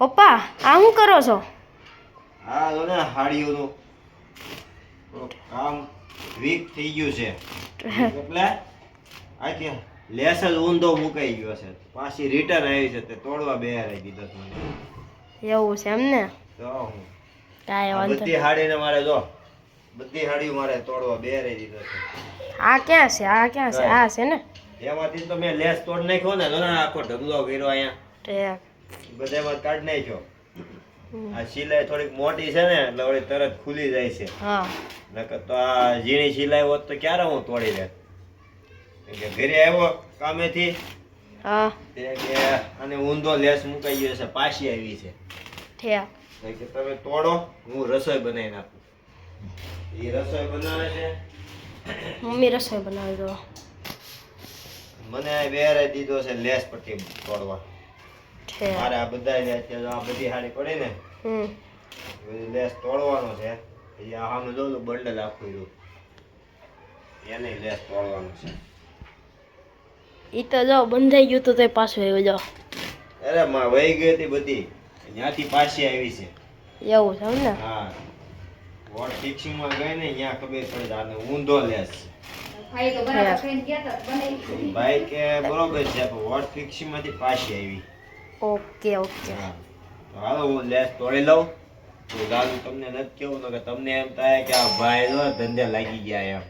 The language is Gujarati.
પપ્પા આ શું કરો છો? આ જો ને હાડીઓનું કામ વીક થઈ ગયું છે. એટલે આખી લેસ જ ઊંધો મુકાઈ ગયો છે. પાછી રિટર્ન આવી છે તે તોડવા બે રહી દીધો મને એવું છે એમને તો હું. કાંઈ વાંધો બધી હાડીને મારે જો બધી હાડી મારે તોડવા બે રહી દીધો છે. આ ક્યાં છે? આ ક્યાં છે? આ છે ને? એમાંથી તો મેં લેસ તોડ નાખ્યો ને ને આખો ઢગલો કર્યો અહીંયા. બધામાં કાઢ નાખ્યો. છો આ સિલાઈ થોડીક મોટી છે ને એટલે વળી તરત ખુલી જાય છે. નકર તો આ ઝીણી સિલાઈ હોત તો ક્યારે હું તોડી લે કે ઘરે આવ્યો કામેથી તે કે આને ઊંધો લેસ મુકાઈ ગયો છે પાછી આવી છે. કે તમે તોડો હું રસોઈ બનાવી નાખું. એ રસોઈ બનાવે છે. મમ્મી રસોઈ બનાવી દો. મને આ દીધો છે લેસ પરથી તોડવા. મારે આ બધા છે આ બધી હાડી પડી ને હમ. એ બધી લેસ તોડવાનો છે. એ આ સામે જો તો બંડલ આખું રહ્યું. એને લેસ તોડવાનું છે. ઈ તો જો બંધાઈ ગયું તો તે પાછું આવ્યો જો. અરે માં વહી ગઈ હતી બધી. ત્યાંથી પાછી આવી છે. એવું છે ને? હા. વોટ ફિક્સિંગમાં ગઈ ને ત્યાં ખબર પડી આને ઊંધો લેસ છે. ભાઈ કે બરોબર છે પણ વોટ ફિક્સિંગમાંથી પાછી આવી. Okay okay. હાલો, હું લેસ તોડી લઉં. તો દાદુ તમને નથી કેવું કે તમને એમ થાય કે આ ભાઈ ધંધે લાગી ગયા એમ.